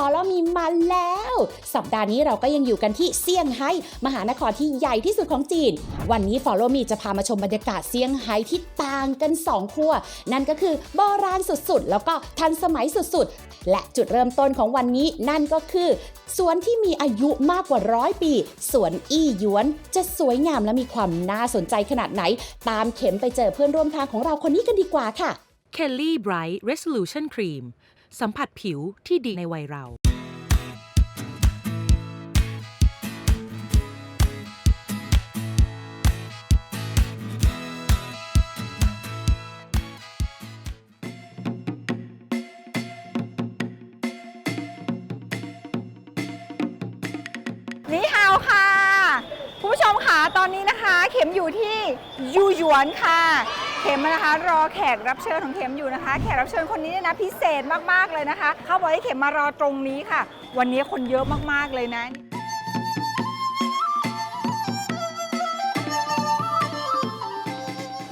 ฟอล l มีมาแล้ว สัปดาห์นี้เราก็ยังอยู่กันที่เซี่ยงไฮ้มหานครที่ใหญ่ที่สุดของจีน วันนี้ฟอล l มีจะพามาชมบรรยากาศเซี่ยงไฮ้ที่ต่างกันสองขั้วนั่นก็คือโบราณสุดๆ แล้วก็ทันสมัยสุดๆ และจุดเริ่มต้นของวันนี้นั่นก็คือสวนที่มีอายุมากกว่าร้อยปี สวนอี้หยวน จะสวยงามและมีความน่าสนใจขนาดไหน ตามเข็มไปเจอเพื่อนร่วมทางของเราคนนี้กันดีกว่าค่ะ Kelly Bright Resolution Cream สัมผัสผิวที่ดีในวัยเรา นี่ฮาวค่ะผู้ชมค่ะตอนนี้นะคะ เข็มอยู่ที่ยูหยวนค่ะ ข็มนะคะ รอแขกรับเชิญของเข็มอยู่นะคะ แขกรับเชิญคนนี้เนี่ยนะพิเศษมากๆเลยนะคะ เขาบอกให้เข็มมารอตรงนี้ค่ะ วันนี้คนเยอะมากๆเลยนะ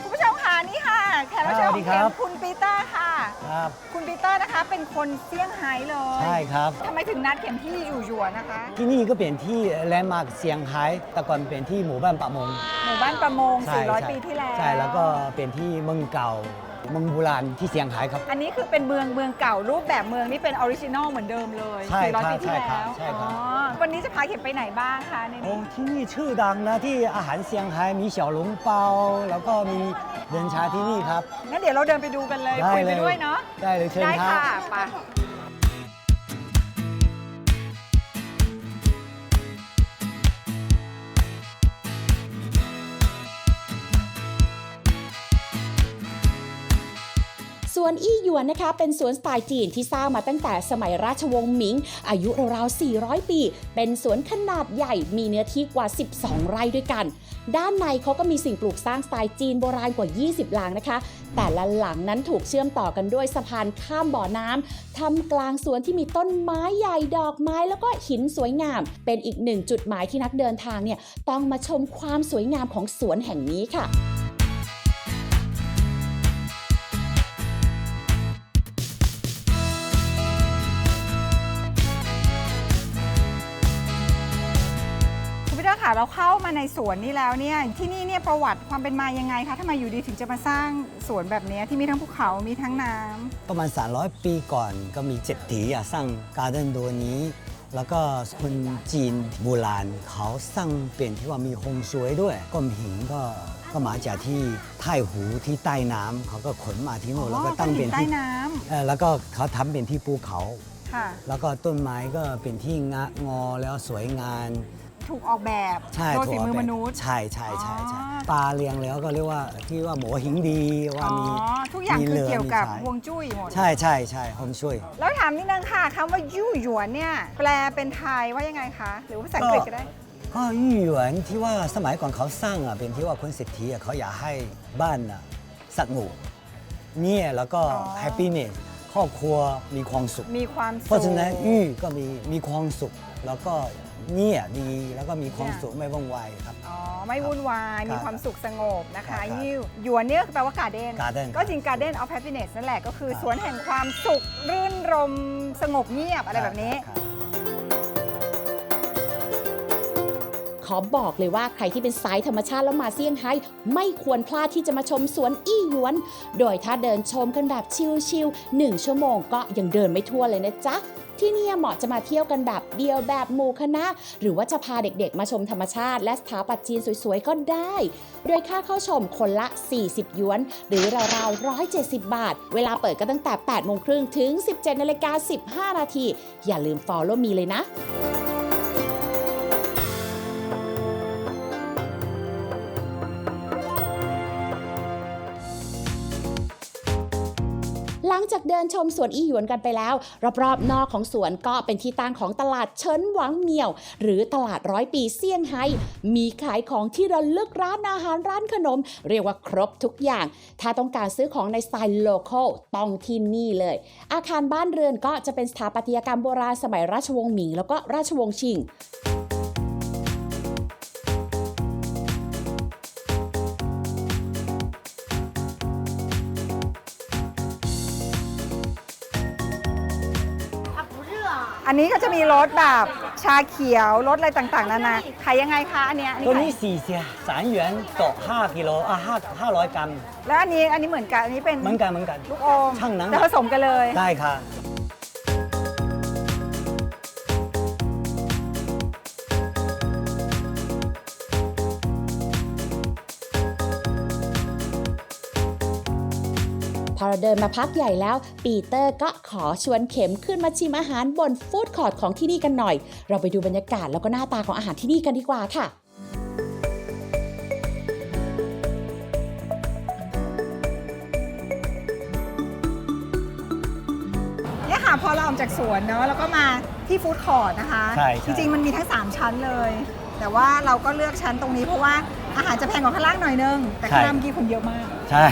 คุณผู้ชมค่ะนี่ค่ะ แขกรับเชิญของเข็มคุณปีเตอร์ค่ะ ครับ คุณปีเตอร์นะคะ เป็นคนเซี่ยงไฮ้เลยใช่ครับ ทำไมถึงนัดเข็มที่อยู่หยวนนะคะ ที่นี่ก็เป็นที่แลนด์มาร์คเซียงไฮ้แต่ก่อนเป็นที่หมู่บ้านปะมงหมู่บ้านประมงใช่ใช่400 ปีที่แล้ว ใช่ แล้วก็เป็นที่เมืองเก่า เมืองโบราณที่เซียงไฮ้ครับ อันนี้คือเป็นเมืองเมืองเก่ารูปแบบเมืองนี่เป็นออริจินอลเหมือนเดิมเลยใช่ครับ400ปีที่ใช่ครัแล้บวใช่ครับ อ๋อวันนี้จะพาเข็มไปไหนบ้างคะในโอ้นี้ที่นี่ชื่อดังนะที่อาหารเซียงไฮ้มีเสี่ยวหลงเปา แล้วก็มีเดินชาที่นี่ครับงั้นเดี๋ยวเราเดินไปดูกันเลยได้คุยไปเลยด้วยเนาะ ได้เลยเชิญได้ครับ ค่ะไป สวนอี้หยวนนะคะ เป็นสวนสไตล์จีนที่สร้างมาตั้งแต่สมัยราชวงศ์หมิง อายุราวๆ 400 ปี เป็นสวนขนาดใหญ่มีเนื้อที่กว่า 12 ไร่ด้วยกัน ด้านในเขาก็มีสิ่งปลูกสร้างสไตล์จีนโบราณกว่า 20 หลังนะคะ แต่ละหลังนั้นถูกเชื่อมต่อกันด้วยสะพานข้ามบ่อน้ำทำกลางสวนที่มีต้นไม้ใหญ่ดอกไม้แล้วก็หินสวยงาม เป็นอีกหนึ่งจุดหมายที่นักเดินทางเนี่ยต้องมาชมความสวยงามของสวนแห่งนี้ค่ะ เตอร์ค่ะเราเข้ามาในสวนนี้แล้วเนี่ยที่นี่เนี่ยประวัติความเป็นมายังไงคะทำไมอยู่ดีถึงจะมาสร้างสวนแบบนี้ที่มีทั้งภูเขา มีทั้งน้ำประมาณ 300 ปีก่อนก็มีเศรษฐีอะสร้างการ์เด้นตัวนี้ แล้วก็คนจีนโบราณเขาสร้างเป็นที่ว่ามีฮงสวยด้วยก้อนหินก็ก็มาจากที่ใต้หูที่ใต้น้ำเขาก็ขนมาที่โน่นแล้วก็ตั้งเป็นใต้ที่น้ำเอ่อแล้วก็เขาทำเป็นที่ภูเขาค่ะแล้วก็ต้นไม้ก็เป็นที่งะงอแล้วสวยงาม ถูกออกแบบใช่โดยถูฝีกมือเป็มนนุษย์ ใช่ใช่ใช่ใช่อ๋อ ปลาเลี้ยงแล้วก็เรียกว่าที่ว่าหมูหิงดีว่าอ๋อมีทุกอย่างมีคือเรือเกี่ยวกับมีสาย ฮวงจุ้ยหมด ใช่ใช่ใช่ผมช่วย แล้วถามนิดนึงค่ะคำว่ายู่หยวนเนี่ย แปลเป็นไทยว่ายังไงคะ หรือว่าภาษาอังกฤษก็ได้ ก็ยี่หยวนที่ว่าสมัยก่อนเขาสร้างอะเป็นที่ว่าคนเศรษฐีอะเขาอยากให้บ้านอะสงบเนี่ยแล้วก็อ๋อ แฮปปี้เนส ครอบครัวมีความสุข มีความสุข เพราะฉะนั้นยี่ก็มีมีความสุข แล้วก็เนี่ยดีแล้วก็มีความสุขไม่ว่องไวครับ อ๋อ ไม่วุ่นวาย ครับมีความสุขสงบนะครัคะบยิ่วหยวนเนี่ยแปลว่าการ์เด้น garden ก็จริงการ์เด้นออฟแฮปปี้เนสนั่นแหละก็คือครับ สวนแห่งความสุขรื่นรมสงบเงียบอะไรแบบนี้ ครับ ขอบอกเลยว่าใครที่เป็นสายธรรมชาติแล้วมาเซี่ยงไฮ้ไม่ควรพลาดที่จะมาชมสวนอี้หยวน โดยถ้าเดินชมกันแบบชิลๆ1ชั่วโมงก็ยังเดินไม่ทั่วเลยนะจ๊ะที่นี่เหมาะจะมาเที่ยวกันแบบเดียวแบบหมู่คณะ หรือว่าจะพาเด็กๆ มาชมธรรมชาติ และสถาปัตย์จีนสวยๆ ก็ได้ โดยค่าเข้าชมคนละ 40 หยวน หรือราวๆ 170 บาท เวลาเปิดก็ตั้งแต่ 8 โมงครึ่งถึง 17 นาฬิกา 15 นาที อย่าลืม follow me เลยนะ งจากเดินชมสวนอีหยวนกันไปแล้ว รอบๆ นอกของสวนก็เป็นที่ตั้งของตลาดเฉินหวังเมียว หรือตลาดร้อยปีเซี่ยงไฮ้มีขายของที่ระลึกร้านอาหารร้านขนม เรียกว่าครบทุกอย่าง ถ้าต้องการซื้อของในสไตล์โลคอลต้องที่นี่เลย อาคารบ้านเรือนก็จะเป็นสถาปัตยกรรมโบราณสมัยราชวงศ์หมิง แล้วก็ราชวงศ์ชิง อันนี้ก็จะมีรสแบบชาเขียวรสอะไรต่างๆนานาขายยังไงคะอันเนี้ยอันตัวนี้นี้ขายสี่เสียสามหยวนต่อ5กิโลอะห้าห้าร้อยกรัมแล้วอันนี้อันนี้เหมือนกันอันนี้เป็นเหมือนกันเหมือนกันลูกอมช่างหนังจะผสมกันเลย ได้ค่ะ เราเดินมาพักใหญ่แล้ว ปีเตอร์ก็ขอชวนเข็มขึ้นมาชิมอาหารบนฟู้ดคอร์ทของที่นี่กันหน่อย เราไปดูบรรยากาศแล้วก็หน้าตาของอาหารที่นี่กันดีกว่าค่ะเนี่ยค่ะพอเราออกจากสวนเนาะแล้วก็มาที่ฟู้ดคอร์ทนะคะ ใช่จใช่ริงๆ มันมีทั้ง 3 ชั้นเลย แต่ว่าเราก็เลือกชั้นตรงนี้เพราะว่า อาหารจะแพงกว่าข้างล่างหน่อยนึง แต่ข้างล่างเมื่อกี้คนเยอะมาก ใช่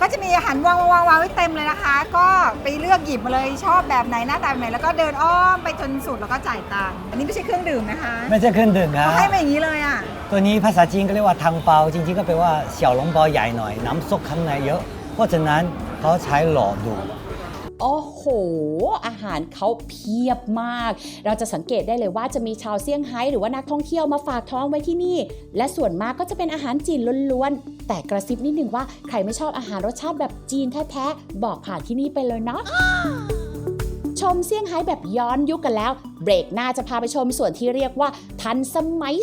ก็จะมีอาหารวางวางวางวางไว้เต็มเลยนะคะ ก็ไปเลือกหยิบมาเลยชอบแบบไหนหน้าตาแบบไหนแล้วก็เดินอ้อมไปจนสุดแล้วก็จ่ายตังค์อันนี้ไม่ใช่เครื่องดื่มนะคะไม่ใช่เครื่องดื่มครับเขาให้มาอย่างนี้เลยอะตัวนี้ภาษาจีนก็เรียกว่าทางเปาจริงๆก็แปลว่าเสี่ยวหลงเปาใหญ่หน่อย น้ำซุปข้างในเยอะ เพราะฉะนั้นเขาใช้หลอดดูด โอ้โห อาหารเขาเพียบมาก เราจะสังเกตได้เลยว่าจะมีชาวเซี่ยงไฮ้หรือว่านักท่องเที่ยวมาฝากท้องไว้ที่นี่ และส่วนมากก็จะเป็นอาหารจีนล้วนๆ แต่กระซิบนิดนึงว่าใครไม่ชอบอาหารรสชาติแบบจีนแท้ๆ บอกผ่านที่นี่ไปเลยเนาะ ชมเซี่ยงไฮ้แบบย้อนยุคกันแล้ว เบรกหน้าจะพาไปชมส่วนที่เรียกว่า ทันสมัย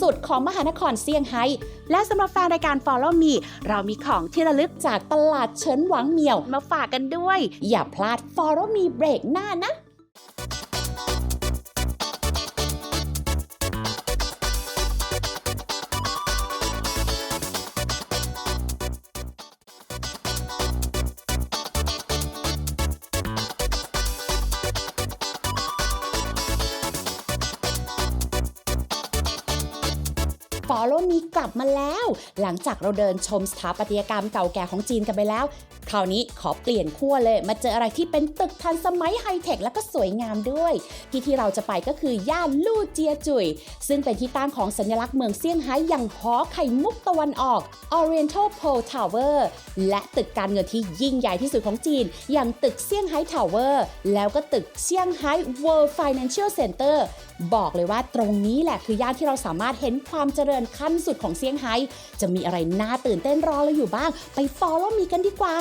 สุดๆ ของมหานครเซี่ยงไฮ้และสำหรับแฟนรายการ Follow Me เรามีของที่ระลึกจากตลาดเฉินหวังเหมียวมาฝากกันด้วย อย่าพลาด Follow Me เบรกหน้านะ Follow Me กลับมาแล้ว หลังจากเราเดินชมสถาปัตยกรรมเก่าแก่ของจีนกันไปแล้ว คราวนี้ขอเปลี่ยนขั้วเลย มาเจออะไรที่เป็นตึกทันสมัยไฮเทคและก็สวยงามด้วย ที่ที่เราจะไปก็คือย่านลู่เจียจุย ซึ่งเป็นที่ตั้งของสัญลักษณ์เมืองเซี่ยงไฮ้อย่างหอไข่มุกตะวันออก Oriental Pearl Tower และตึกการเงินที่ยิ่งใหญ่ที่สุดของจีน อย่างตึกเซี่ยงไฮ้ทาวเวอร์แล้วก็ตึกเซี่ยงไฮ้ World Financial Center บอกเลยว่าตรงนี้แหละคือย่านที่เราสามารถเห็นความเจริญขั้นสุดของเซี่ยงไฮ้จะมีอะไรน่าตื่นเต้นรอเราอยู่บ้าง ไป follow มีกันดีกว่า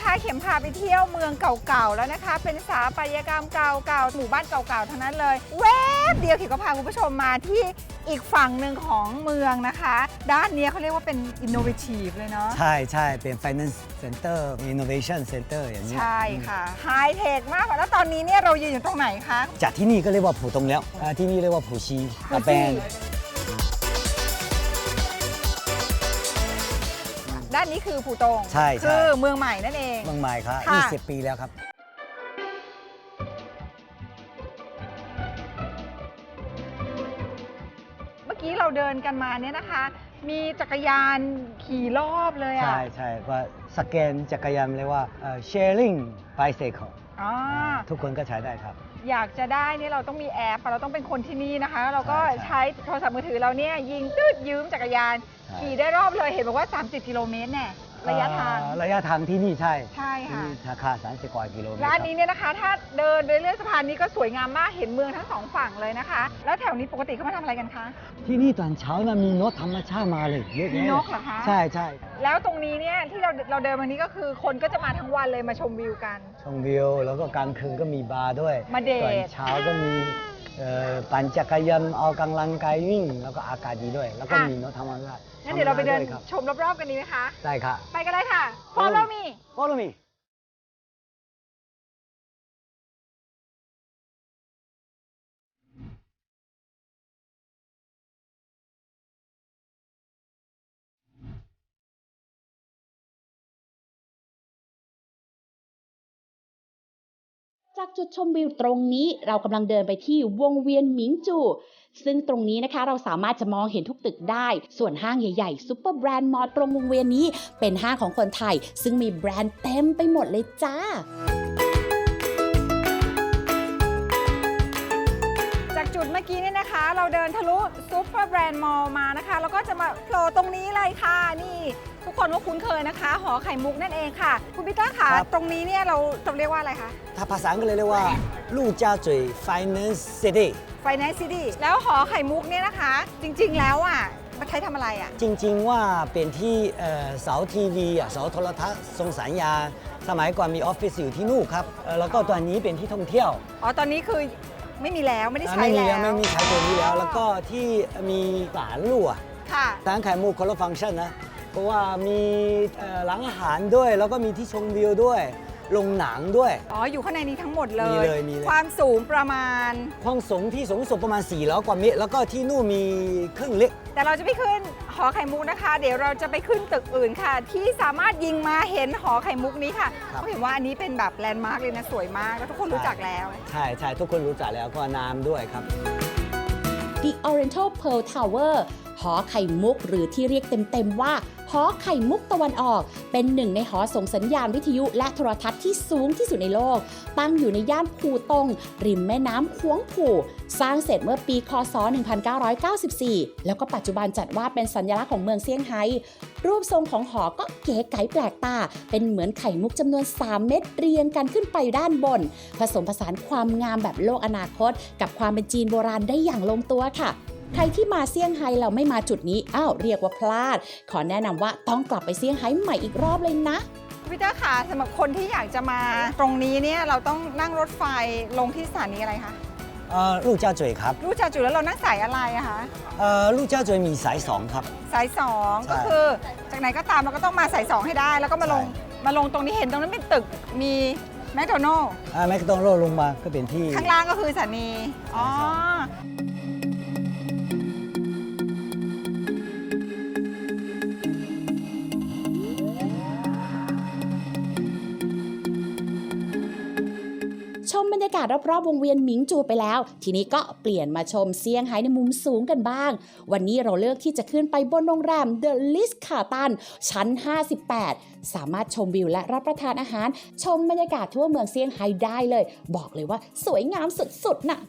นะคะ เข็มพาไปเที่ยวเมืองเก่าๆแล้วนะคะ เป็นสถาปัตยกรรมเก่าๆหมู่บ้านเก่าๆทั้งนั้นเลยแวบเดียวเข็มก็พาคุณผู้ชมมาที่อีกฝั่งหนึ่งของเมืองนะคะ ด้านเนี้ยเขาเรียกว่าเป็น innovative เลยเนาะ ใช่ใช่เป็น finance center innovation center อย่างนี้ใช่ค่ะไฮเทคมากกว่าแล้วตอนนี้เนี่ยเรายืนอยู่ตรงไหนคะ จากที่นี่ก็เรียกว่าผู่ตงแล้วอ่าที่นี่เรียกว่าผู่ชีกาแฟนด้า นี้คือผู่ตงใช่ใช่ คือเมืองใหม่นั่นเอง เมืองใหม่ครับค่ะ 20 ปีแล้วครับ เมื่อกี้เราเดินกันมาเนี่ยนะคะ มีจักรยานขี่รอบเลยอะใช่ใช่ว่าสแกนจักรยานเรียกว่าเอ่อ sharing bicycle อ๋อทุกคนก็ใช้ได้ครับ อยากจะได้เนี่ยเราต้องมีแอปอะเราต้องเป็นคนที่นี่นะคะ เราก็ใช่ใช่ ใช้โทรศัพท์มือถือเราเนี่ยยิงตืดยืมจักรยานใช่ ขี่ได้รอบเลยเห็นบอกว่า 30 กิโลเมตรแน่ระยะทาง เอ่อระยะทางที่นี่ใช่ใช่ที่ค่ะนี่ราคา30กว่ากิโลเมตรและอันครับนี้เนี่ยนะคะ ถ้าเดินไปเรื่อยสะพานนี้ก็สวยงามมากเห็นเมืองทั้งสองฝั่งเลยนะคะ แล้วแถวนี้ปกติเขามาทำอะไรกันคะ ที่นี่ตอนเช้านะมีนกธรรมชาติมาเลยเยอะแยะมีนกเหรอคะ ใช่ใช่แล้วตรงนี้เนี่ยที่เราเราเดินมานี้ก็คือคนก็จะมาทั้งวันเลยมาชมวิวกัน ชมวิวแล้วก็กลางคืนก็มีบาร์ด้วยมาเดท ตอนเช้าก็มีเอ่อปั่นจักรยานออกกำลังกายวิ่ง แล้วก็อากาศดีด้วย แล้วก็มีนกธรรมชาติ งั้นเดี๋ยวเราไปเดินธมชาติวยครับชมรอบๆกันดีไหมคะ ได้ค่ะ ไปกันเลยค่ะ follow me follow me จากจุดชมวิวตรงนี้เรากำลังเดินไปที่วงเวียนหมิงจู ซึ่งตรงนี้นะคะเราสามารถจะมองเห็นทุกตึกได้ ส่วนห้างใหญ่ๆซูเปอร์แบรนด์มอลตรงวงเวียนนี้ เป็นห้างของคนไทย ซึ่งมีแบรนด์เต็มไปหมดเลยจ้า จากจุดเมื่อกี้เนี่ยนะคะ เราเดินทะลุซูเปอร์แบรนด์มอลล์มานะคะ แล้วก็จะมาโผล่ตรงนี้เลยค่ะ นี่ ทุกคนก็คุ้นเคยนะคะ หอไข่มุกนั่นเองค่ะ คุณปีเตอร์ค่ะครับ ตรงนี้เนี่ยเราจะเรียกว่าอะไรคะ ถ้าภาษาอังกฤษเรียกว่าลูกจ้าจุย Finance City Finance City แล้วหอไข่มุกเนี่ยนะคะ จริงๆแล้วอะมาใช้ทำอะไรอะ จริง ๆ ว่าเป็นที่เอ่อเสาทีวีอะเสาโทรทัศน์ทรงสัญญา สมัยก่อนมีออฟฟิศอยู่ที่นู่นครับเอ่อแล้วก็ตอนนี้เป็นที่ท่องเที่ยว อ๋อ ตอนนี้คือ ไม่มีแล้วไม่ได้อ่าใช้ไม่มีแล้แล้ววไม่มีใช้ตัวนี้แล้ว แล้วก็ที่มีสารลู่อะค่ะร้านขายหมูคนละฟังก์ชันนะ เพราะว่ามีเอ่อร้านอาหารด้วย แล้วก็มีที่ชมวิวด้วยโรงหนังด้วย อ๋อ อยู่ข้างในนี้ทั้งหมดเลย มีเลยมีเลย ความสูงประมาณห้องสงที่สูงสุดประมาณ4 0 0กว่าเมตร แล้วก็ที่นู่นมีเครื่องเล็ก แต่เราจะไม่ขึ้น หอไข่มุกนะคะ เดี๋ยวเราจะไปขึ้นตึกอื่นค่ะ ที่สามารถยิงมาเห็นหอไข่มุกนี้ค่ะครับ เขาเห็นว่าอันนี้เป็นแบบแลนด์มาร์กเลยนะสวยมากแล้วทุกคนรู้จักแล้ว ใช่ใช่ทุกคนรู้จักแล้วก็น้ำด้วยครับ The Oriental Pearl Tower หอไข่มุกหรือที่เรียกเต็มๆว่า หอไข่มุกตะวันออก เป็นหนึ่งในหอส่งสัญญาณวิทยุและโทรทัศน์ที่สูงที่สุดในโลก ตั้งอยู่ในย่านภูตง ริมแม่น้ำควงผู่ สร้างเสร็จเมื่อปีคศ 1994 แล้วก็ปัจจุบันจัดว่าเป็นสัญลักษณ์ของเมืองเซี่ยงไฮ้ รูปทรงของหอก็เก๋ไก๋แปลกตา เป็นเหมือนไข่มุกจำนวน 3 เม็ดเรียงกันขึ้นไปด้านบน ผสมผสานความงามแบบโลกอนาคต กับความเป็นจีนโบราณได้อย่างลงตัวค่ะ ใครที่มาเซี่ยงไฮ้เราไม่มาจุดนี้อ้าวเรียกว่าพลาด ขอแนะนำว่าต้องกลับไปเซี่ยงไฮ้ใหม่อีกรอบเลยนะพี่เตอร์ค่ะสำหรับคนที่อยากจะมาตรงนี้เนี่ยเราต้องนั่งรถไฟลงที่สถานีอะไรคะเอ่อลูกจ้าจุยครับรู้จักจุดแล้วเรานั่งสายอะไรอะคะเอ่อลูกจ้าจุยมีสายสองครับ สายสองใช่ก็คือจากไหนก็ตามเราก็ต้องมาสายสองให้ได้ แล้วก็มาลงใช่มาลงตรงนี้เห็นตรงนั้นเป็นตึกมีแมคโดนัลแมคโดนัลลงมาก็เป็นที่ ข้างล่างก็คือสถานีอ๋อ รรยากาศรอบๆวงเวียนหมิงจูไปแล้ว ทีนี้ก็เปลี่ยนมาชมเซี่ยงไฮ้ในมุมสูงกันบ้าง วันนี้เราเลือกที่จะขึ้นไปบนโรงแรม The List คาตันชั้น 58 สามารถชมวิวและรับประทานอาหาร ชมบรรยากาศทั่วเมืองเซี่ยงไฮ้ได้เลย บอกเลยว่าสวยงามสุดๆน่ะ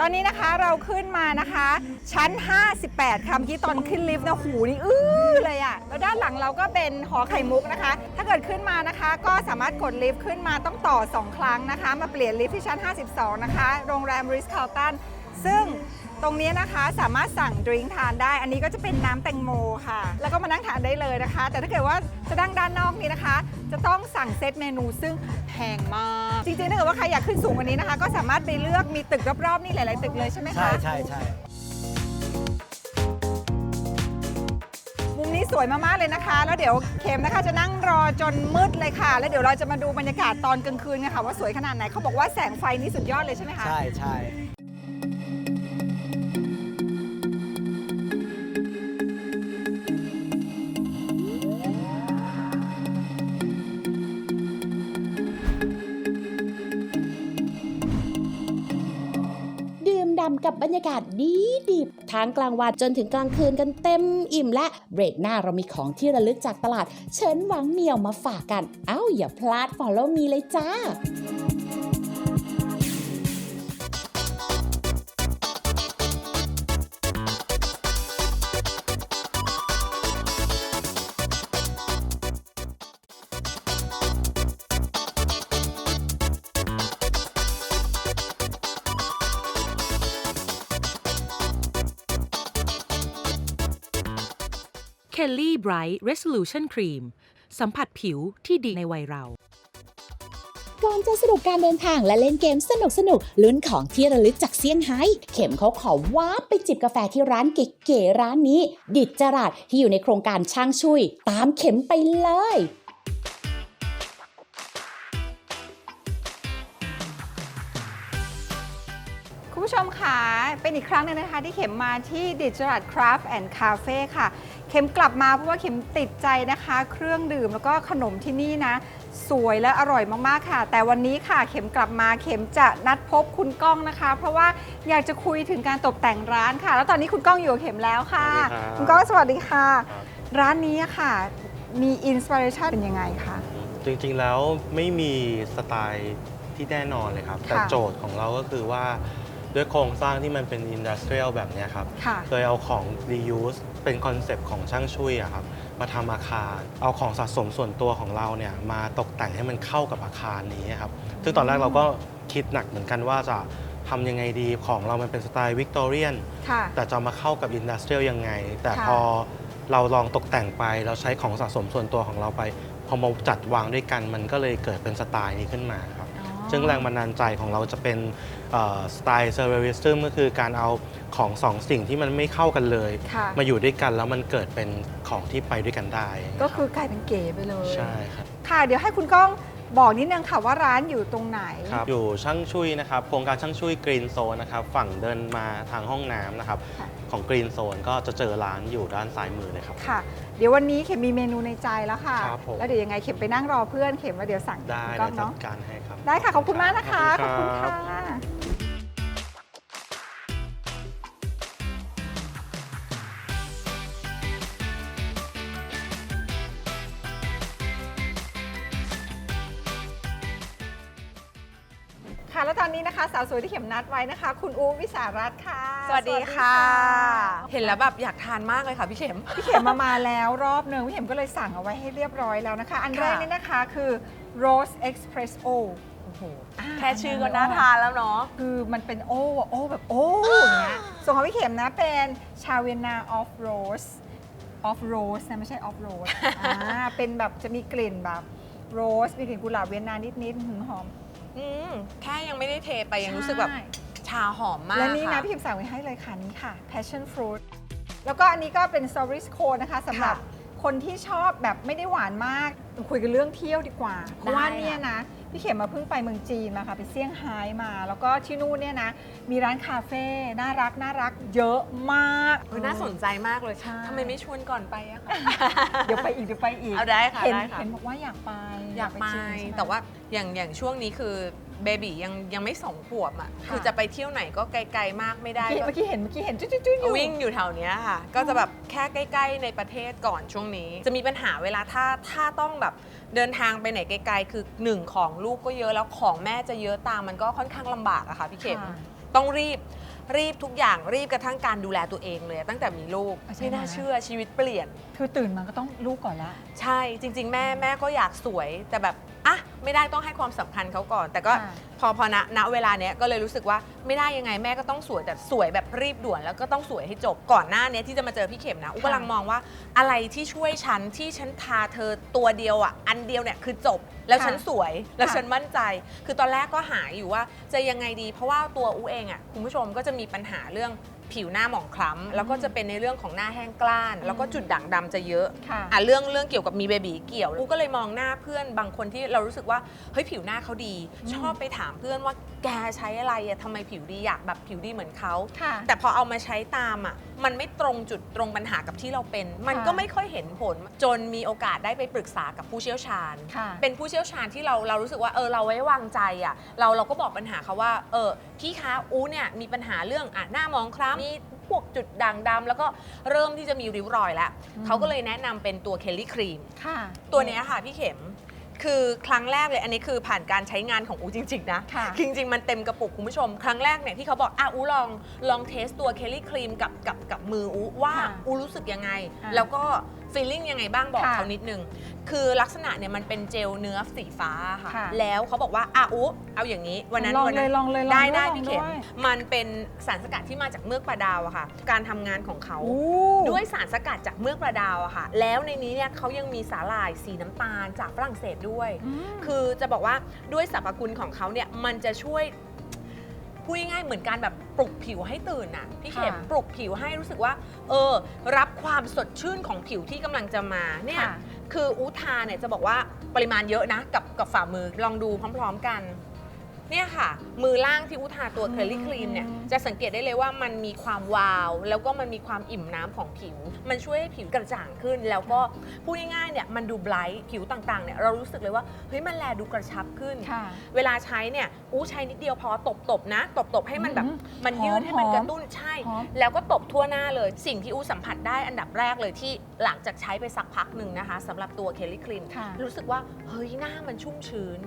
ตอนนี้นะคะเราขึ้นมานะคะ ชั้น 58ค่ะเมื่อกี้ตอนขึ้นลิฟต์นะหูนี่อื้อเลยอะแล้วด้านหลังเราก็เป็นหอไข่มุกนะคะ ถ้าเกิดขึ้นมานะคะ ก็สามารถกดลิฟต์ขึ้นมาต้องต่อ 2 ครั้งนะคะ มาเปลี่ยนลิฟต์ที่ชั้น 52 นะคะ โรงแรมริสคาลตัน ซึ่งตรงนี้นะคะสามารถสั่งดริงก์ทานได้ อันนี้ก็จะเป็นน้ำแตงโมค่ะ แล้วก็มานั่งทานได้เลยนะคะ แต่ถ้าเกิดว่าจะนั่งด้านนอกนี้นะคะ จะต้องสั่งเซตเมนูซึ่งแพงมาก จริงๆถ้าเกิดว่าใครอยากขึ้นสูงกว่านี้นะคะ ก็สามารถไปเลือกมีตึกรอบๆนี่หลายๆตึกเลยใช่ไหมคะ ใช่ใช่ใช่มุมนี้สวยมาก ๆ เลยนะคะ แล้วเดี๋ยวเข็มนะคะจะนั่งรอจนมืดเลยค่ะ แล้วเดี๋ยวเราจะมาดูบรรยากาศตอนกลางคืนกันค่ะว่าสวยขนาดไหนเขาบอกว่าแสงไฟนี่สุดยอดเลยใช่ไหมคะ ใช่ใช่ ดำกับบรรยากาศดีดิบทางกลางวันจนถึงกลางคืนกันเต็มอิ่มและเบรกหน้าเรามีของที่ระลึกจากตลาดเฉินหวังเหมียวมาฝากกัน เอ้าอย่าพลาด follow me เลยจ้า Bright Resolution Cream สัมผัสผิวที่ดีในวัยเรา ก่อนจะสนุกการเดินทางและเล่นเกมสนุกสนุกๆลุ้นของที่ระลึกจากเซี่ยงไฮ้เข็มเขาขอว้าบไปจิบกาแฟที่ร้านเก๋ๆร้านนี้ ดิดจราดที่อยู่ในโครงการช่างชุยตามเข็มไปเลยคุณผู้ชมค่ะ เป็นอีกครั้งหนึงนะคะ ที่เข็มมาที่ดิจิทัลคราฟต์แอนด์คาเฟ่ค่ะเข็มกลับมาเพราะว่าเข็มติดใจนะคะ เครื่องดื่มแล้วก็ขนมที่นี่นะ สวยและอร่อยมากๆค่ะ แต่วันนี้ค่ะเข็มกลับมาเข็มจะนัดพบคุณก้องนะคะ เพราะว่าอยากจะคุยถึงการตกแต่งร้านค่ะ แล้วตอนนี้คุณก้องอยู่กับเข็มแล้วค่ะ สวัสดีครับ คุณก้องสวัสดีค่ะครับร้านนี้ค่ะ มีอินสปิเรชันเป็นยังไงคะ จริงๆแล้วไม่มีสไตล์ที่แน่นอนเลยครับ แต่ค่ะ โจทย์ของเราก็คือว่า ด้วยโครงสร้างที่มันเป็นอินดัสเทรียลแบบเนี้ยครับ ค่ะ เคยเอาของ reuse เป็นคอนเซปต์ของช่างชุยอะครับมาทำอาคาร เอาของสะสมส่วนตัวของเราเนี่ยมาตกแต่งให้มันเข้ากับอาคารนี้ครับ ซึ่งตอนแรกเราก็คิดหนักเหมือนกันว่าจะทำยังไงดีของเรามันเป็นสไตล์วิกตอเรียน ค่ะ แต่จะเอามาเข้ากับอินดัสเทรียลยังไง แต่ค่ะ พอเราลองตกแต่งไป เราใช้ของสะสมส่วนตัวของเราไป พอมาจัดวางด้วยกันมันก็เลยเกิดเป็นสไตล์นี้ขึ้นมาครับอ๋อ ซึ่งแรงบันดาลใจของเราจะเป็นเอ่อสไตล์เซอร์เวริซึมก็คือการเอาของสองสิ่งที่มันไม่เข้ากันเลยค่ะมาอยู่ด้วยกันแล้วมันเกิดเป็นของที่ไปด้วยกันได้ ก็คือกลายเป็นเก๋ไปเลย ใช่ครับ ค่ะ เดี๋ยวให้คุณก้อง บอกนิดนึงค่ะว่าร้านอยู่ตรงไหน ครับอยู่ช่างชุยนะครับโครงการช่างชุยกรีนโซนนะครับฝั่งเดินมาทางห้องน้ำนะครับค่ะ ของกรีนโซนก็จะเจอร้านอยู่ด้านซ้ายมือเลยครับ ค่ะ เดี๋ยววันนี้เข็มมีเมนูในใจแล้วค่ะ ครับผม แล้วเดี๋ยวยังไงเข็มไปนั่งรอเพื่อนเข็มว่าเดี๋ยวสั่งได้คุณก้ได้องจัเนาะดการให้ครับ ได้ค่ะ ขอบคุณมากนะคะขอบคุณครับค่ะค่ สาวสวยที่เข็มนัดไว้นะคะ คุณอูวิสารัตน์ค่ะ สวัสดีค่ะสวัสดีเห็นแล้วแบบอยากทานมากเลยค่ะพี่เข็ม พี่เข็มมามาแล้วรอบหนึ่งพี่เข็มก็เลยสั่งเอาไว้ให้เรียบร้อยแล้วนะคะ อันแรกค่ะนี่นะคะคือ Rose Espresso โอ้โหอ่าแค่ชื่อก็น่าทานแล้วเนาะ คือมันเป็นโอ้อะโอ้แบบโอ้อย่างเงี้ยส่วนของพี่เข็มนะเป็นชาเวียนาออฟโรสออฟโรสนะไม่ใช่ออฟโรสอ่าเป็นแบบจะมีกลิ่นแบบโรสมีกลิ่นกุหลาบเวียนนานิดๆหอมห อมอืมแค่ยังไม่ได้เทไปยังรู้สึกแบบใช่ชาหอมมากและนี่นะ ค่ะพี่เข็มสั่งไว้ให้เลยค่ะนี่ค่ะ passion fruit แล้วก็อันนี้ก็เป็น strawberry cone นะคะสำหรับค่ะคนที่ชอบแบบไม่ได้หวานมาก คุยกันเรื่องเที่ยวดีกว่า เพราะว่าได้เนี่ยนะ พี่เข็มมาเพิ่งไปเมืองจีนมาค่ะไปเซี่ยงไฮ้มา แล้วก็ที่นู่นเนี่ยนะ มีร้านคาเฟ่น่ารักน่ารักเยอะมาก เออน่าสนใจมากเลยใช่ ทำไมไม่ชวนก่อนไปอะคะ เดี๋ยวไปอีกเดี๋ยวไปอีกเอาได้ค่ะเห็นได้ค่ะ เห็นบอกว่าอยากไปอยากไป จีนใช่หม แต่ว่าอย่างอย่างช่วงนี้คือ เบบียังยังไม่สองขวบอะค่ะคือจะไปเที่ยวไหนก็ไกลๆมากไม่ได้เมื่อกี้ก็เมื่อกี้เห็นเมื่อกี้เห็นจุ๊ๆๆอยู่วิ่งอยู่แถวเนี้ยค่ะ ก็จะแบบแค่ใกล้ๆในประเทศก่อนช่วงนี้ จะมีปัญหาเวลาถ้าถ้าต้องแบบเดินทางไปไหนไกลๆ คือหนึ่งของลูกก็เยอะแล้วของแม่จะเยอะตามมันก็ค่อนข้างลำบากอะค่ะพี่เข็มค่ะต้องรีบรีบทุกอย่างรีบกระทั่งการดูแลตัวเองเลย ตั้งแต่มีลูกใช่ไม่น่าไหมเชื่อชีวิตเปลี่ยน คือตื่นมาก็ต้องลูกก่อนละใช่จริง ๆ แม่แม่ก็อยากสวยแต่แบบ อะไม่ได้ต้องให้ความสำคัญเขาก่อน แต่ก็ค่ะ พอพอณณเวลาเนี้ยก็เลยรู้สึกว่าไม่ได้ยังไงแม่ก็ต้องสวยแต่สวยแบบรีบด่วนแล้วก็ต้องสวยให้จบก่อนหน้าเนี้ยที่จะมาเจอพี่เข็มนะอุยกำลังมองว่าอะไรที่ช่วยฉันที่ฉันทาเธอตัวเดียวอะอันเดียวเนี่ยคือจบ แล้วค่ะฉันสวยแล้วค่ะฉันมั่นใจ คือตอนแรกก็หาอยู่ว่าจะยังไงดี เพราะว่าตัวอูเองอะคุณผู้ชมก็จะมีปัญหาเรื่อง ผิวหน้าหมองคล้ำแล้วก็จะเป็นในเรื่องของหน้าแห้งกล้าน แล้วก็จุดด่างดำจะเยอะค่ะ อะเรื่องเรื่องเกี่ยวกับมีเบบีเกี่ยวอูก็เลยมองหน้าเพื่อนบางคนที่เรารู้สึกว่าเฮ้ยผิวหน้าเขาดี ชอบไปถามเพื่อนว่า แกใช้อะไรอะทำไมผิวดีอยากแบบผิวดีเหมือนเขา ค่ะ แต่พอเอามาใช้ตามอะ มันไม่ตรงจุดตรงปัญหากับที่เราเป็น มันค่ะก็ไม่ค่อยเห็นผล จนมีโอกาสได้ไปปรึกษากับผู้เชี่ยวชาญ ค่ะ เป็นผู้เชี่ยวชาญที่เราเรารู้สึกว่าเออเราไว้วางใจอะ เราเราก็บอกปัญหาเขาว่า เออพี่คะอูเนี่ยมีปัญหาเรื่องอะหน้ามองคล้ำมีพวกจุดด่างดำแล้วก็เริ่มที่จะมีริ้วรอยแล้วอืม เขาก็เลยแนะนำเป็นตัวเคลลี่ครีม ค่ะ ตัวเนี้ยค่ะพี่เข็ม คือครั้งแรกเลยอันนี้คือผ่านการใช้งานของอูจริง ๆ นะค่ะจริง ๆ มันเต็มกระปุกคุณผู้ชม ครั้งแรกเนี่ยที่เขาบอกอะอูลองลองเทสตัวเคลลี่ครีมกับกับกับมืออูว่าค่ะอูรู้สึกยังไงค่ะ แล้วก็ ฟีลลิ่งยังไงบ้างบอกค่ะเขานิดนึง คือลักษณะเนี่ยมันเป็นเจลเนื้อสีฟ้าค่ะ ค่ะแล้วเขาบอกว่าอะอูเอาอย่างนี้ วันนั้นลองวัเลยลองเลยลองได้ด้วยได้ลองพี่เข็มด้วย มันเป็นสารสกัดที่มาจากเมือกปลาดาวอะค่ะ การทำงานของเขาโอ้ด้วยสารสกัดจากเมือกปลาดาวอะค่ะ แล้วในนี้เนี่ยเขายังมีสาหร่ายสีน้ำตาลจากฝรั่งเศสด้วยอืมคือจะบอกว่าด้วยสรรพคุณของเขาเนี่ยมันจะช่วย พูดง่ายๆเหมือนการแบบปลุกผิวให้ตื่นน่ะพี่เข็มค่ะ ปลุกผิวให้รู้สึกว่า เออ รับความสดชื่นของผิวที่กำลังจะมาเนี่ย ค่ะ คืออูทาเนี่ยจะบอกว่าปริมาณเยอะนะ กับกับฝ่ามือลองดูพร้อมๆกัน เนี่ยค่ะ มือล่างที่อุทาตัวเคลลี่ครีมเนี่ยจะสังเกตได้เลยว่ามันมีความวาว แล้วก็มันมีความอิ่มน้ำของผิว มันช่วยให้ผิวกระจ่างขึ้น แล้วก็พูดง่ายๆเนี่ยมันดูไบรท์ผิวต่างๆเนี่ยเรารู้สึกเลยว่าเฮ้ยมันแลดูกระชับขึ้น ค่ะ เวลาใช้เนี่ย อู้ใช้นิดเดียวพอตบๆนะตบๆให้มันแบบ อืมมันยืดให้มันหอมๆกระตุ้นใช่ หอม แล้วก็ตบทั่วหน้าเลย สิ่งที่อู้สัมผัสได้อันดับแรกเลยที่หลังจากใช้ไปสักพักหนึ่งนะคะสำหรับตัวเคลลี่ครีม ค่ะ รู้สึกว่าเฮ้ยหน้ามันชุ่มชื้น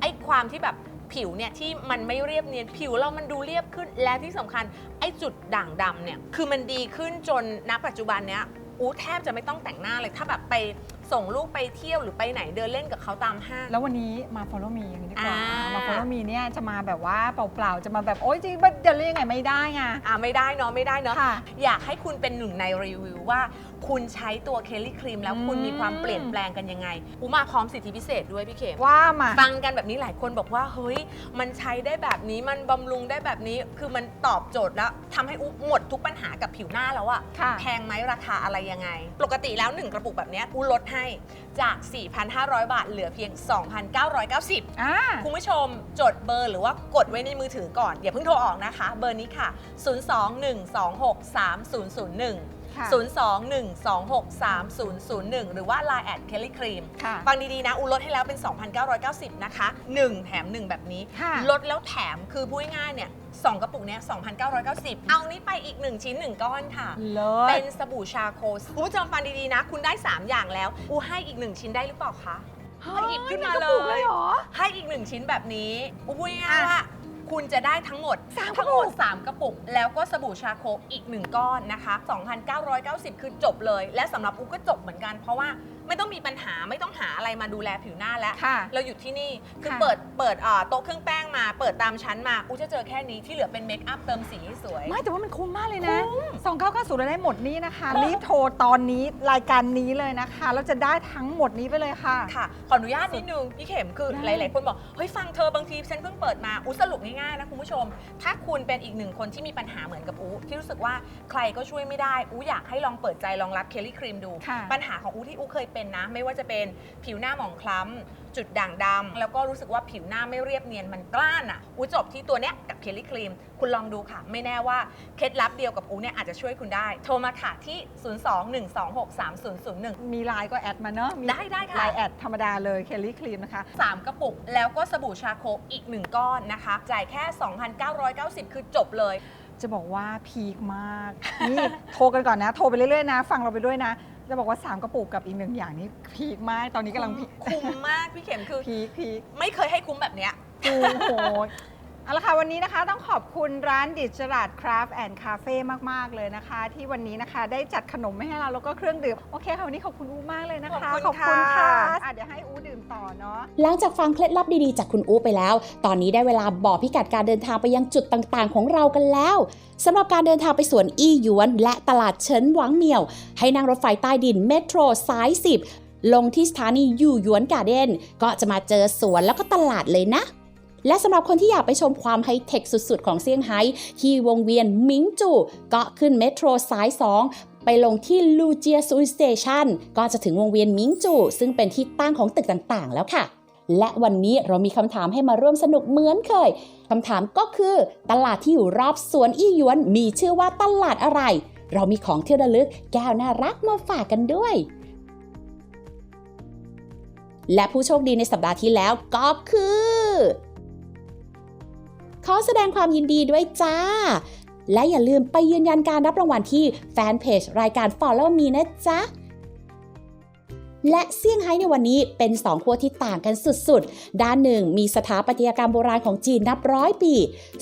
ไอ้ความที่แบบผิวเนี่ยที่มันไม่เรียบเนียนผิวเรามันดูเรียบขึ้นและที่สำคัญ ไอ้จุดด่างดำเนี่ยคือมันดีขึ้นจนณปัจจุบันเนี้ยอู้แทบจะไม่ต้องแต่งหน้าเลยถ้าแบบไป ส่งลูกไปเที่ยวหรือไปไหนเดินเล่นกับเขาตามห้าง แล้ววันนี้มา follow me อย่างนี้ดีกว่าอ่าม มา follow me เนี่ยจะมาแบบว่าเปล่าๆ จะมาแบบโอ๊ยจริงๆเดี๋ยวเรียกยังไงไม่ได้ไง อ่าไม่ได้เนาะไม่ได้เนาะค่ะ อยากให้คุณเป็นหนึ่งในรีวิวว่า คุณใช้ตัวเคลลี่ครีมแล้วคุณอืมมีความเปลี่ยนแปลงกันยังไงอูมาพร้อมสิทธิพิเศษด้วยพี่เขมว่ามา ฟังกันแบบนี้หลายคนบอกว่าเฮ้ย มันใช้ได้แบบนี้มันบำรุงได้แบบนี้คือมันตอบโจทย์แล้วทำให้อุ๊หมดทุกปัญหากับผิวหน้าแล้วอะค่ะ แพงไหมราคาอะไรยังไง ปกติแล้ว 1 กระปุกแบบเนี้ยอูลดให้จาก 4,500 บาทเหลือเพียง 2,990 อ่า คุณผู้ชมจดเบอร์หรือว่ากดไว้ในมือถือก่อน อย่าเพิ่งโทรออกนะคะ เบอร์นี้ค่ะ 021263001 ค่ะ 021263001 หรือว่า Line แอดเคลลี่ครีมค่ะ ฟังดีๆนะ อูลดให้แล้วเป็น 2,990 นะคะ 1 แถม 1 แบบนี้ ค่ะ ลดแล้วแถมคือพูดง่ายๆเนี่ยสองกระปุกเนี้ย2,990 เอานี้ไปอีก 1 ชิ้น 1 ก้อนค่ะ เลิเป็ศนสบู่ชาโคสคุณผู้ชมฟังดีๆนะ คุณได้ 3 อย่างแล้ว อูให้อีก 1 ชิ้นได้หรือเปล่าคะ หยิบขึ้นมาฮ้หงกระปุกเลยเหรอ ให้อีกหนึ่งชิ้นแบบนี้อูพูดง่ายๆอะว่า คุณจะได้ทั้งหมดสามกทั้ระงปุหกมด 3 กระปุก แล้วก็สบู่ชาโคอีก 1 ก้อนนะคะ 2,990 คือจบเลย และสำหรับอูก็จบเหมือนกันเพราะว่า ไม่ต้องมีปัญหาไม่ต้องหาอะไรมาดูแลผิวหน้าแล้ว ค่ะ เราอยู่ที่นี่คือค่ะเปิดเปิดเอ่อโต๊ะเครื่องแป้งมา เปิดตามชั้นมาอูจะเจอแค่นี้ที่เหลือเป็นเมคอัพเติมสีให้สวย ไม่แต่ว่ามันคุ้มมากเลยนะ2990เราได้หมดนี้นะคะ รีบโทรตอนนี้รายการนี้เลยนะคะแล้วจะได้ทั้งหมดนี้ไปเลยค่ะ ค่ะขออนุญาตนิดนึงพี่เข็มคือได้หลาย ๆ คนบอกเฮ้ยฟังเธอบางทีฉันเพิ่งเปิดมาอู้สรุปง่าย ๆ นะคุณผู้ชม ถ้าคุณเป็นอีกหนึ่งคนที่มีปัญหาเหมือนกับอู้ที่รู้สึกว่าใครก็ช่วยไม่ได้อู้อยากให้ลองเปิดใจลองรับเคลลี่ครีมดู ค่ะ ปัญหาของอู้ที่อู้เคยเป็นนะ ไม่ว่าจะเป็นผิวหน้าหมองคล้ำจุดด่างดำแล้วก็รู้สึกว่าผิวหน้าไม่เรียบเนียนมันกล้านอะอู้จบที่ตัวเนี้ยกับเคลลี่ครีม คุณลองดูค่ะ ไม่แน่ว่าเคล็ดลับเดียวกับอู้เนี่ยอาจจะช่วยคุณได้ โทรมาค่ะที่ 021263001 มีไลน์ก็แอดมาเนอะมีได้ได้ค่ะ ไลน์แอดธรรมดาเลยเคลลี่ครีมนะคะ 3 กระปุก แล้วก็สบู่ชาโคอีก 1 ก้อนนะคะ จ่ายแค่ 2,990 คือจบเลย จะบอกว่าพีคมาก นี่ โทรกันก่อนนะ โทรไปเรื่อยๆนะ ฟังเราไปด้วยนะ จะบอกว่า 3 กระปุกกับอีกหนึ่งอย่างนี้พีคมาก ตอนนี้กำลังพีคคุ้มมากพี่เข็มคือ พีคพีคไม่เคยให้คุ้มแบบเนี้ย โอ้โหเอาละค่ะ วันนี้นะคะต้องขอบคุณร้านดิจราดคราฟแอนด์คาเฟ่มาก ๆ เลยนะคะ ที่วันนี้นะคะได้จัดขนมให้เราแล้วก็เครื่องดื่ม โอเคค่ะ วันนี้ขอบคุณอูมากเลยนะคะขอบคุณค่ะ อะเดี๋ยวให้อูดื่มต่อ เนาะหลังจากฟังเคล็ดลับดีๆ จากคุณอูไปแล้ว ตอนนี้ได้เวลาบอกพิกัดการเดินทางไปยังจุดต่างๆ ของเรากันแล้วสำหรับการเดินทางไปสวนอี้หยวน และตลาดเฉินหวังเหมียว ให้นั่งรถไฟใต้ดินเมโทรสาย 10 ลงที่สถานียู่หยวนการ์เด้นก็จะมาเจอสวนแล้วก็ตลาดเลยนะและสำหรับคนที่อยากไปชมความไฮเทคสุดๆ ของเซี่ยงไฮ้ที่วงเวียนมิงจู ก็ขึ้นเมโทรสาย 2 ไปลงที่ลูเจียซูสเตชันก็จะถึงวงเวียนมิงจู ซึ่งเป็นที่ตั้งของตึกต่างๆ แล้วค่ะ และวันนี้เรามีคำถามให้มาร่วมสนุกเหมือนเคยคำถามก็คือ ตลาดที่อยู่รอบสวนอี้หยวนมีชื่อว่าตลาดอะไร เรามีของเที่ระลึกแก้วน่ารักมาฝากกันด้วยและผู้โชคดีในสัปดาห์ที่แล้วก็คือ ขอแสดงความยินดีด้วยจ้า และอย่าลืมไปยืนยันการรับรางวัลที่แฟนเพจรายการ Follow Me นะจ๊ะและเซี่ยงไฮ้ในวันนี้เป็นสองขั้วที่ต่างกันสุดๆ ด้านหนึ่งมีสถาปัตยกรรมโบราณของจีนนับร้อยปี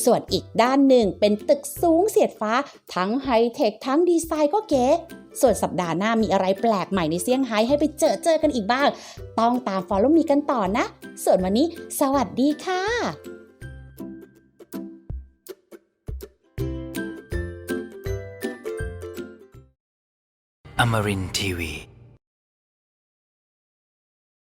ส่วนอีกด้านหนึ่งเป็นตึกสูงเสียดฟ้า ทั้งไฮเทคทั้งดีไซน์ก็เก๋ ส่วนสัปดาห์หน้ามีอะไรแปลกใหม่ในเซี่ยงไฮ้ให้ไปเจอเจอกันอีกบ้าง ต้องตาม Follow Me กันต่อนะ ส่วนวันนี้ สวัสดีค่ะ Amarin Tiwi.